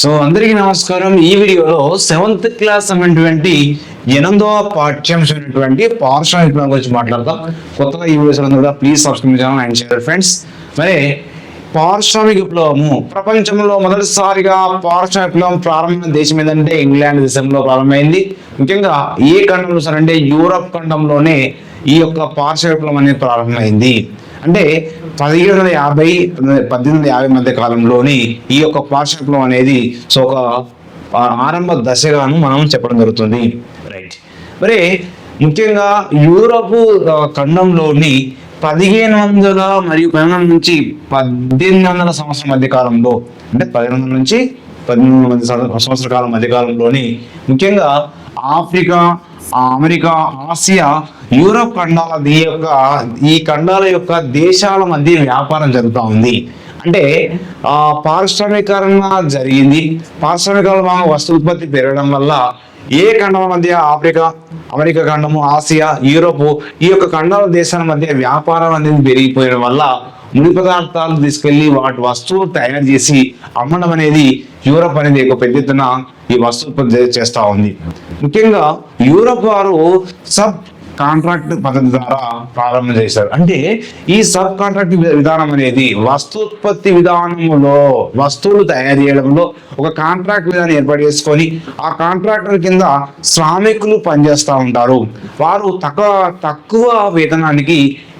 So అందరికీ నమస్కారం. ఈ వీడియోలో సెవెంత్ క్లాస్ అయినటువంటి ఎనిమిదవ పాఠ్యాంశమైనటువంటి పారిశ్రామిక విప్లవం గురించి మాట్లాడతాం కొత్తగా ఈ వీడియోస్ కూడా ప్లీజ్ సబ్స్క్రైబ్ చేయాలని అండ్ షేర్ ఫ్రెండ్స్ మరి పారిశ్రామిక విప్లవము ప్రపంచంలో మొదటిసారిగా పారిశ్రామిక విప్లవం ప్రారంభమైన దేశం ఏదంటే ఇంగ్లాండ్ దేశంలో ప్రారంభమైంది. ముఖ్యంగా ఏ ఖండంలో సరే అంటే యూరప్ ఖండంలోనే ఈ యొక్క పారిశ్రామిక విప్లవం అనేది ప్రారంభమైంది. అంటే పదిహేడు వందల యాభై పద్దెనిమిది వందల యాభై మధ్య కాలంలోని ఈ యొక్క పారిశ్రామిక అనేది సో ఒక ఆరంభ దశగాను మనం చెప్పడం జరుగుతుంది. రైట్ మరి ముఖ్యంగా యూరప్ ఖండంలోని పదిహేను వందల మరియు పదిహేను నుంచి పద్దెనిమిది వందల సంవత్సరం మధ్య కాలంలో అంటే పదిహేను వందల నుంచి పద్దెనిమిది వందల సంవత్సర కాలం మధ్య కాలంలోని ముఖ్యంగా ఆఫ్రికా అమెరికా ఆసియా యూరప్ ఖండాల ఈ యొక్క ఈ ఖండాల యొక్క దేశాల మధ్య వ్యాపారం జరుగుతూ ఉంది. అంటే ఆ పారిశ్రామికరణ జరిగింది. పారిశ్రామికంగా వస్తు ఉత్పత్తి పెరగడం వల్ల ఏ ఖండాల మధ్య? ఆఫ్రికా అమెరికా ఖండము ఆసియా యూరోప్ ఈ యొక్క ఖండాల దేశాల మధ్య వ్యాపారం అనేది పెరిగిపోయడం వల్ల ముడి పదార్థాలు తీసుకెళ్ళి వాటి వస్తువులు తయారు చేసి అమ్మడం అనేది యూరప్ అనేది ఒక పెద్ద ఎత్తున ఈ వస్తు ఉత్పత్తి ఉంది. ముఖ్యంగా యూరప్ వారు సబ్ కాంట్రాక్ట్ పద్ధతి ద్వారా ప్రారంభం చేశారు. అంటే ఈ సబ్ కాంట్రాక్ట్ విధానం అనేది వస్తూత్పత్తి విధానంలో వస్తువులు తయారు చేయడంలో ఒక కాంట్రాక్ట్ విధానం ఏర్పాటు చేసుకొని ఆ కాంట్రాక్టర్ కింద శ్రామికులు పనిచేస్తూ ఉంటారు. వారు తక్కువ తక్కువ వేతనానికి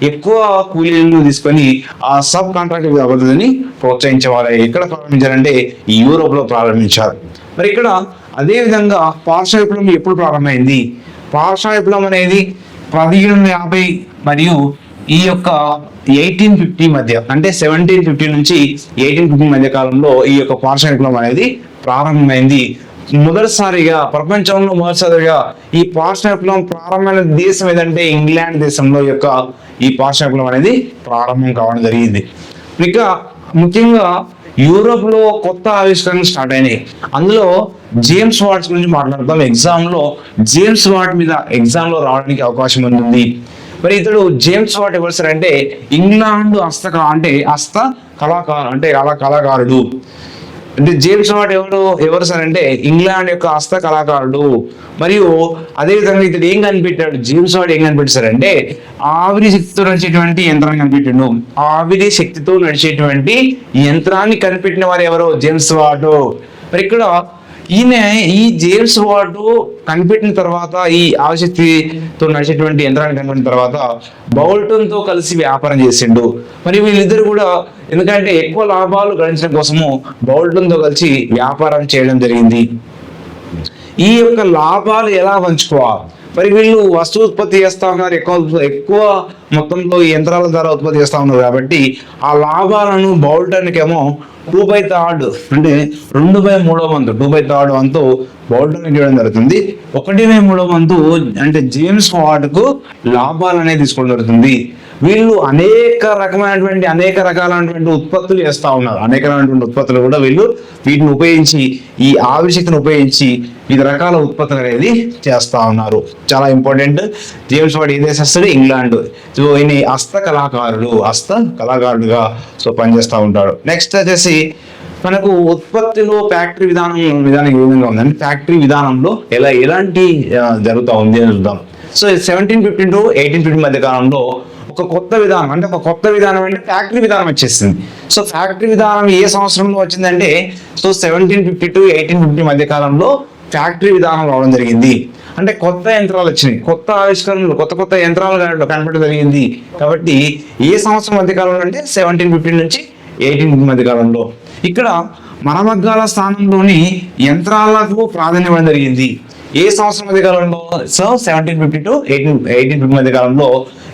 ఎక్కువ కూలీలను తీసుకొని ఆ సబ్ కాంట్రాక్ట్ పద్ధతిని ప్రోత్సహించేవారు ఎక్కడ ప్రారంభించారంటే ఈ యూరోప్లో ప్రారంభించారు. మరి ఇక్కడ అదే విధంగా పార్శ్వ విప్లవం ఎప్పుడు ప్రారంభమైంది? పార్శ్వ విప్లవం అనేది పదిహేడు వందల యాభై మరియు ఈ యొక్క ఎయిటీన్ ఫిఫ్టీ మధ్య అంటే సెవెంటీన్ ఫిఫ్టీ నుంచి ఎయిటీన్ ఫిఫ్టీ మధ్య కాలంలో ఈ యొక్క పార్శ్వ విప్లవం అనేది ప్రారంభమైంది. మొదటిసారిగా ప్రపంచంలో మొదటిసారిగా ఈ పార్శ్వ విప్లవం ప్రారంభమైన దేశం ఏదంటే ఇంగ్లాండ్ దేశంలో యొక్క ఈ పార్శ్వ విప్లవం అనేది ప్రారంభం కావడం జరిగింది. ఇంకా ముఖ్యంగా యూరోప్లో కొత్త ఆవిష్కరణలు స్టార్ట్ అయినాయి. అందులో జేమ్స్ వాట్స్ గురించి మాట్లాడతాం ఎగ్జామ్లో జేమ్స్ వాట్ మీద ఎగ్జామ్లో రావడానికి అవకాశం ఉంటుంది. మరి ఇతడు జేమ్స్ వాట్ ఎవరు సార్ అంటే ఇంగ్లాండ్ హస్త అంటే హస్త కళాకారు అంటే కళా కళాకారుడు. అంటే జేమ్స్ వాట్ ఎవరు ఎవరు సార్ అంటే ఇంగ్లాండ్ యొక్క హస్త కళాకారుడు. మరియు అదేవిధంగా ఇతడు ఏం కనిపెట్టాడు? జేమ్స్ వాట్ ఏం కనిపెట్టారు అంటే ఆవిరి శక్తితో నడిచేటువంటి యంత్రాన్ని కనిపెట్టాడు. ఆవిరి శక్తితో నడిచేటువంటి యంత్రాన్ని కనిపెట్టిన వారు ఎవరు? జేమ్స్ వాట్ మరి ఇక్కడ ఈయన ఈ జేమ్స్ వార్డ్ కనిపెట్టిన తర్వాత ఈ ఆవశక్తితో నడిచేటువంటి యంత్రాన్ని కనిపెట్టిన తర్వాత బౌల్టన్తో కలిసి వ్యాపారం చేసిండు. మరి వీళ్ళిద్దరు కూడా ఎందుకంటే ఎక్కువ లాభాలు గడించడం కోసము బౌల్టన్తో కలిసి వ్యాపారం చేయడం జరిగింది. ఈ యొక్క లాభాలు ఎలా పంచుకోవాలి? మరి వీళ్ళు వస్తు ఉత్పత్తి చేస్తా ఉన్నారు. ఎక్కువ ఎక్కువ మొత్తంలో ఈ యంత్రాల ద్వారా ఉత్పత్తి చేస్తా ఉన్నారు కాబట్టి ఆ లాభాలను బౌల్టన్కేమో టూ బై థర్డ్ అంటే రెండు బై మూడో వంతు టూ బై థర్డ్ వంతు బౌల్టన్ ఇవ్వడం జరుగుతుంది. ఒకటి బై మూడో వంతు అంటే జేమ్స్ వార్డ్కు లాభాలు అనేది తీసుకోవడం జరుగుతుంది. వీళ్ళు అనేక రకమైనటువంటి అనేక రకాలైనటువంటి ఉత్పత్తులు చేస్తూ ఉన్నారు. అనేక రకమైనటువంటి ఉత్పత్తులు కూడా వీళ్ళు వీటిని ఉపయోగించి ఈ ఆవిశక్తిని ఉపయోగించి వివిధ రకాల ఉత్పత్తులు అనేది చేస్తూ ఉన్నారు. చాలా ఇంపార్టెంట్ జేమ్స్ వాడు ఏ దేశస్తుడు ఇంగ్లాండ్. సో ఈయన హస్త కళాకారుడు హస్త కళాకారుడుగా సో పనిచేస్తూ ఉంటాడు. నెక్స్ట్ వచ్చేసి మనకు ఉత్పత్తిలో ఫ్యాక్టరీ విధానం విధానం ఏ విధంగా ఉంది ఫ్యాక్టరీ విధానంలో ఎలా ఎలాంటి జరుగుతూ ఉంది అని చూద్దాం. So seventeen fifteen to eighteen fifteen మధ్య కాలంలో ఒక కొత్త విధానం అంటే ఒక కొత్త విధానం అంటే ఫ్యాక్టరీ విధానం వచ్చేసింది. సో ఫ్యాక్టరీ విధానం ఏ సంవత్సరంలో వచ్చిందంటే so seventeen fifty to eighteen fifty మధ్య కాలంలో ఫ్యాక్టరీ విధానం రావడం జరిగింది. అంటే కొత్త యంత్రాలు వచ్చినాయి. కొత్త ఆవిష్కరణలు కొత్త కొత్త యంత్రాలు కనపడడం జరిగింది. కాబట్టి ఏ సంవత్సరం మధ్య కాలంలో అంటే సెవెంటీన్ ఫిఫ్టీన్ నుంచి ఎయిటీన్ మధ్య కాలంలో. ఇక్కడ మరమగ్గాల స్థానంలోని యంత్రాలకు ప్రాధాన్యం ఇవ్వడం జరిగింది. ఏ సంవత్సరం మధ్య కాలంలో so seventeen fifty to eighteen eighteen fifty మధ్య కాలంలో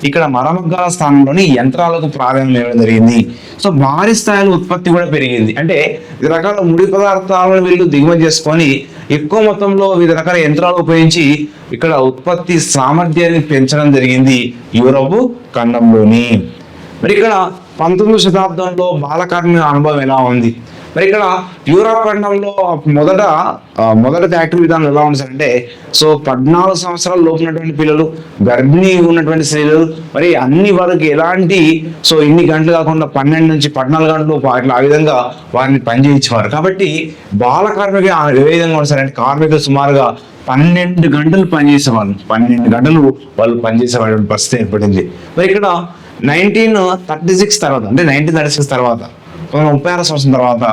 ఇక్కడ మరమగ్గాల స్థానంలోని యంత్రాలకు ప్రాధాన్యం ఇవ్వడం జరిగింది. సో భారీ స్థాయిలో ఉత్పత్తి కూడా పెరిగింది. అంటే వివిధ రకాల ముడి పదార్థాలను వీళ్ళు దిగుమతి చేసుకొని ఎక్కువ మొత్తంలో వివిధ రకాల యంత్రాలు ఉపయోగించి ఇక్కడ ఉత్పత్తి సామర్థ్యాన్ని పెంచడం జరిగింది యూరోప్ ఖండంలోని. మరి ఇక్కడ పంతొమ్మిది శతాబ్దంలో బాలకార్మిక అనుభవం ఎలా ఉంది? మరి ఇక్కడ యూరోప్ ఖండంలో మొదట మొదట ఫ్యాక్టరీ విధానం ఎలా ఉంది సార్ అంటే సో పద్నాలుగు సంవత్సరాల లోపునటువంటి పిల్లలు గర్భిణీ ఉన్నటువంటి స్త్రీలు మరి అన్ని వారికి ఎలాంటి సో ఇన్ని గంటలు కాకుండా పన్నెండు నుంచి పద్నాలుగు గంటలు అట్లా ఆ విధంగా వారిని పనిచేయించేవారు. కాబట్టి బాల కార్మిక ఏ విధంగా ఉంది సార్ అంటే కార్మికులు సుమారుగా పన్నెండు గంటలు పనిచేసేవాళ్ళు. పన్నెండు గంటలు వాళ్ళు పనిచేసేవాళ్ళ పరిస్థితి ఏర్పడింది. మరి ఇక్కడ నైన్టీన్ థర్టీ సిక్స్ తర్వాత అంటే నైన్టీన్ థర్టీ సిక్స్ తర్వాత ముప్పై ఆరు సంవత్సరం తర్వాత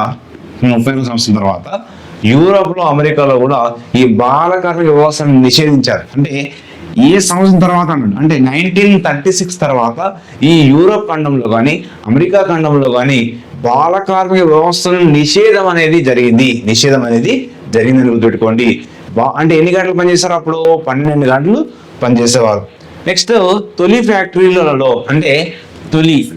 ముప్పై ఆరు సంవత్సరం తర్వాత యూరోప్లో అమెరికాలో కూడా ఈ బాలకార్మిక వ్యవస్థను నిషేధించారు. అంటే ఏ సంవత్సరం తర్వాత అన్నాడు. అంటే నైన్టీన్ థర్టీ సిక్స్ తర్వాత ఈ యూరోప్ ఖండంలో కానీ అమెరికా ఖండంలో కానీ బాలకార్మిక వ్యవస్థను నిషేధం అనేది జరిగింది. నిషేధం అనేది జరిగిందని గుర్తుపెట్టుకోండి. బా అంటే ఎన్ని గంటలు పనిచేశారు అప్పుడు? పన్నెండు గంటలు పనిచేసేవారు. నెక్స్ట్ తొలి ఫ్యాక్టరీలలో అంటే తొలి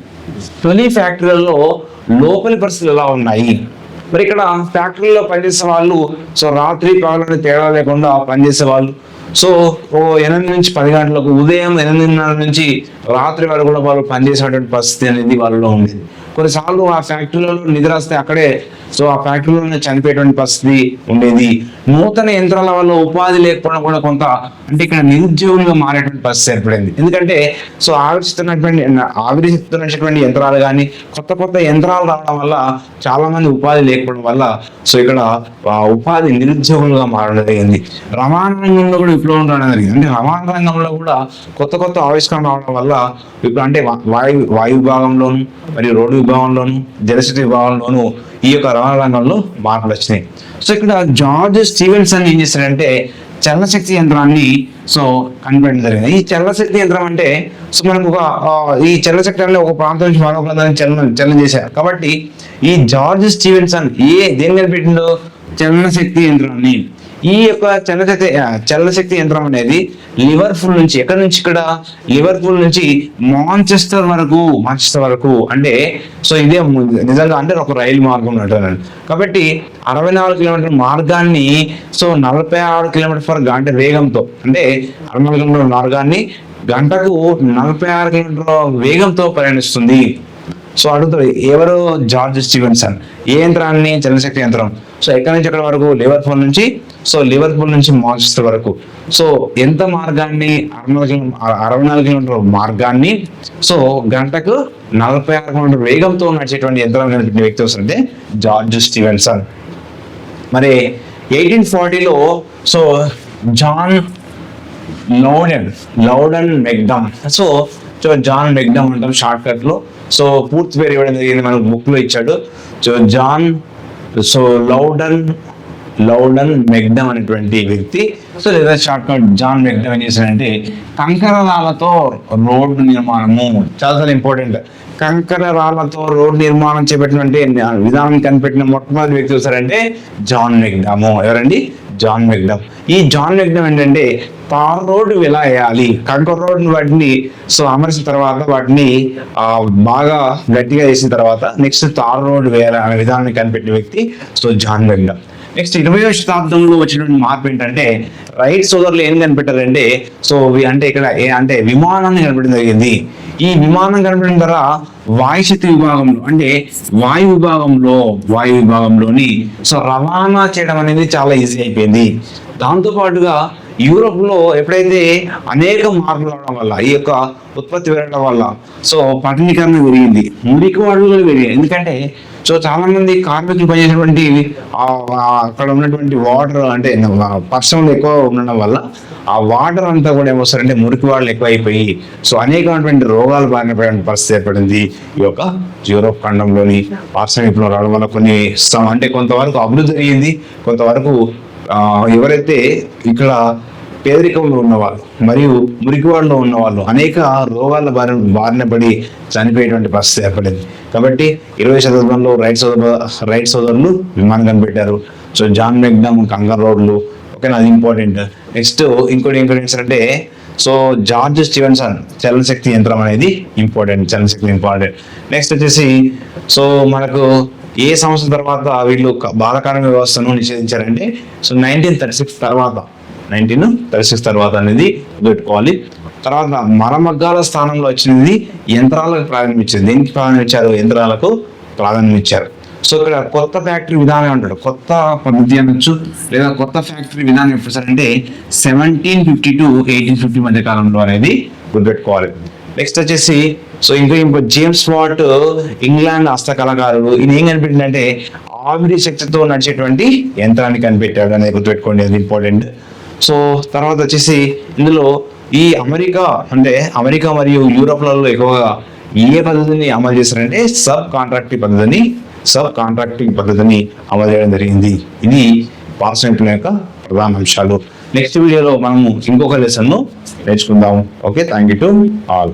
తొలి ఫ్యాక్టరీలలో లోపలి పరిస్థితులు ఎలా ఉన్నాయి? మరి ఇక్కడ ఫ్యాక్టరీలో పనిచేసే వాళ్ళు సో రాత్రి పగలని తేడా లేకుండా పనిచేసే వాళ్ళు సో ఓ ఎనిమిది నుంచి పది గంటలకు ఉదయం ఎనిమిదిన్నర నుంచి రాత్రి వరకు కూడా వాళ్ళు పనిచేసేటువంటి పరిస్థితి అనేది వాళ్ళలో ఉండేది. కొన్నిసార్లు ఆ ఫ్యాక్టరీలలో నిద్ర వస్తే అక్కడే సో ఆ ఫ్యాక్టరీలోనే చనిపోయేటువంటి పరిస్థితి ఉండేది. నూతన యంత్రాల వల్ల ఉపాధి లేకపోవడం కూడా కొంత అంటే ఇక్కడ నిరుద్యోగులుగా మారేటువంటి పరిస్థితి ఏర్పడింది. ఎందుకంటే సో ఆవిరిస్తున్నటువంటి ఆవిరిస్తున్నటువంటి యంత్రాలు కానీ కొత్త కొత్త యంత్రాలు రావడం వల్ల చాలా మంది ఉపాధి లేకపోవడం వల్ల సో ఇక్కడ ఆ ఉపాధి నిరుద్యోగులుగా మారడం జరిగింది. రవాణా రంగంలో కూడా విప్లవం రావడం జరిగింది. అంటే రవాణా రంగంలో కూడా కొత్త కొత్త ఆవిష్కరణ రావడం వల్ల ఇప్పుడు అంటే వాయు వాయు భాగంలోను మరియు రోడ్డు విభాగంలోను జలశక్తి విభాగంలోను ఈ యొక్క రవాణా రంగంలో మార్పులు వచ్చినాయి. సో ఇక్కడ జార్జ్ స్టీవెన్సన్ ఏం చేశాడంటే చల్లశక్తి యంత్రాన్ని సో కనిపెట్టడం జరిగింది. ఈ చల్లశక్తి యంత్రం అంటే సో మనకు ఒక ఈ చల్లశక్తి అనేది ఒక ప్రాంతం నుంచి మరొక ప్రాంతానికి చలన చలన చేశారు. కాబట్టి ఈ జార్జ్ స్టీవెన్సన్ ఏ దేని కనిపెట్టిండో చలనశక్తి యంత్రాన్ని. ఈ యొక్క చలనశక్తి ఆ, చలనశక్తి యంత్రం అనేది లివర్పూల్ నుంచి ఎక్కడి నుంచి ఇక్కడ? లివర్పూల్ నుంచి మాంచెస్టర్ వరకు మాంచెస్టర్ వరకు అంటే సో ఇదే నిజంగా అంటే ఒక రైలు మార్గం అంటున్నాను కాబట్టి అరవై నాలుగు కిలోమీటర్ల మార్గాన్ని సో నలభై ఆరు కిలోమీటర్ పర్ గంట అంటే వేగంతో అంటే అరవై నాలుగు కిలోమీటర్ల మార్గాన్ని గంటకు నలభై ఆరు కిలోమీటర్ల వేగంతో ప్రయాణిస్తుంది. సో అడుగుతారు ఎవరు? George Stevenson. ఏ యంత్రాన్ని? చలనశక్తి యంత్రం. సో ఎక్కడి నుంచి? ఎక్కడి వరకు? లివర్పూల్ నుంచి సో లివర్పూల్ నుంచి మాంచెస్టర్ వరకు. సో ఎంత మార్గాన్ని అరవై నాలుగు అరవై నాలుగు కిలోమీటర్ల మార్గాన్ని సో గంటకు నలభై ఆరు కిలోమీటర్ వేగంతో నడిచేటువంటి యంత్రం కనిపెట్టిన వ్యక్తి వస్తుంటే జార్జ్ స్టీవెన్సన్. మరి eighteen ఫార్టీలో so John Loudon Loudon McAdam so so John McAdam అంటాం షార్ట్ కట్లో సో పూర్తి పేరు ఇవ్వడం జరిగింది మనకు బుక్లో ఇచ్చాడు. So John so Loudon Loudon McAdam అనేటువంటి వ్యక్తి. సో లేదా షార్ట్ కట్ జాన్ మెగ్డమ్ ఏం చేశాడంటే కంకర రాళ్ళతో రోడ్డు నిర్మాణము చాలా చాలా ఇంపార్టెంట్. కంకర రాళ్ళతో రోడ్డు నిర్మాణం చేపట్టినటువంటి విధానం కనిపెట్టిన మొట్టమొదటి వ్యక్తి చూసారంటే జాన్ మెక్డమ్ ఎవరండి? జాన్ మెగ్డమ్ ఈ జాన్ మెగ్డమ్ ఏంటంటే తార్ రోడ్డు ఎలా వేయాలి కంకర రోడ్డు వాటిని సో అమర్చిన తర్వాత వాటిని బాగా గట్టిగా చేసిన తర్వాత నెక్స్ట్ తార్ రోడ్డు వేయాలి అనే విధానాన్ని కనిపెట్టిన వ్యక్తి సో జాన్ మెగ్డమ్ నెక్స్ట్ ఇరవయో శతాబ్దంలో వచ్చినటువంటి మార్పు ఏంటంటే రైట్ సోదరులు ఏం కనిపెట్టారంటే సో అంటే ఇక్కడ ఏ- అంటే విమానాన్ని కనిపెట్టడం జరిగింది. ఈ విమానం కనిపెట్టిన ద్వారా వాయుశక్తి విభాగంలో అంటే వాయు విభాగంలో వాయు విభాగంలోని సో రవాణా చేయడం అనేది చాలా ఈజీ అయిపోయింది. దాంతో పాటుగా యూరోప్లో ఎప్పుడైతే అనేక మార్పులు రావడం వల్ల ఈ యొక్క ఉత్పత్తి పెరగడం వల్ల సో పట్టణీకరణ పెరిగింది మురికి వాడులు పెరిగాయి. ఎందుకంటే సో చాలా మంది కార్మికులు పనిచేసినటువంటి అక్కడ ఉన్నటువంటి వాటర్ అంటే పరిశ్రమలు ఎక్కువ ఉండడం వల్ల ఆ వాటర్ అంతా కూడా ఏమొస్తారంటే మురికి వాళ్ళు ఎక్కువైపోయి సో అనేకమైనటువంటి రోగాలు బారినపడే పరిస్థితి ఏర్పడింది. ఈ యొక్క యూరోప్ ఖండంలోని పారిశ్రామికలో రావడం వల్ల కొన్ని అంటే కొంతవరకు అభివృద్ధి జరిగింది. కొంతవరకు ఎవరైతే ఇక్కడ పేదరికంలో ఉన్నవాళ్ళు మరియు మురికివాడలో ఉన్నవాళ్ళు అనేక రోగాల బారి బారిన పడి చనిపోయేటువంటి పరిస్థితి ఏర్పడింది. కాబట్టి ఇరవై శతాబ్దంలో రైట్ సోదరు రైట్ సోదరులు విమానం కనిపెట్టారు. సో జాన్ మెగ్నమ్ కంగర్ రోడ్లు ఓకేనా? అది ఇంపార్టెంట్. నెక్స్ట్ ఇంకోటి ఇంపార్టెన్స్ అంటే సో జార్జ్ స్టీవెన్సన్ చలనశక్తి యంత్రం అనేది ఇంపార్టెంట్ చలనశక్తి ఇంపార్టెంట్. నెక్స్ట్ వచ్చేసి సో మనకు ఏ సంవత్సరం తర్వాత వీళ్ళు బాలకారణ బాలకార్మిక వ్యవస్థను నిషేధించారంటే సో నైన్టీన్ థర్టీ సిక్స్ తర్వాత నైన్టీన్ థర్టీ సిక్స్ తర్వాత అనేది పెట్టుకోవాలి తర్వాత మరమగ్గాల స్థానంలో వచ్చినది యంత్రాలకు ప్రాధాన్యం ఇచ్చారు దేనికి ప్రాధాన్యం ఇచ్చారు యంత్రాలకు ప్రాధాన్యం ఇచ్చారు సో ఇక్కడ కొత్త ఫ్యాక్టరీ విధానం అంటాడు. కొత్త పద్ధతి అనొచ్చు లేదా కొత్త ఫ్యాక్టరీ విధానం ఎప్పుడు సార్? అంటే seventeen fifty to eighteen fifty మధ్య కాలంలో అనేది గుర్తుపెట్టుకోవాలి. నెక్స్ట్ వచ్చేసి సో ఇంకా ఇంకో జేమ్స్ వాట్ ఇంగ్లాండ్ హస్తకళాకారుడు ఈయన ఏం కనిపెట్టిందంటే ఆవిరి శక్తితో నడిచేటువంటి యంత్రాన్ని కనిపెట్టాడు అనేది గుర్తుపెట్టుకోండి. అది ఇంపార్టెంట్. సో తర్వాత వచ్చేసి ఇందులో ఈ అమెరికా అంటే అమెరికా మరియు యూరోప్లలో ఎక్కువగా ఏ పద్ధతిని అమలు చేశారంటే సబ్ కాంట్రాక్టింగ్ పద్ధతిని సబ్ కాంట్రాక్టింగ్ పద్ధతిని అమలు చేయడం జరిగింది. ఇది పాస్ యొక్క ప్రధాన అంశాలు. నెక్స్ట్ వీడియోలో మనము ఇంకొక లెసన్ను నేర్చుకుందాం. Okay thank you to all.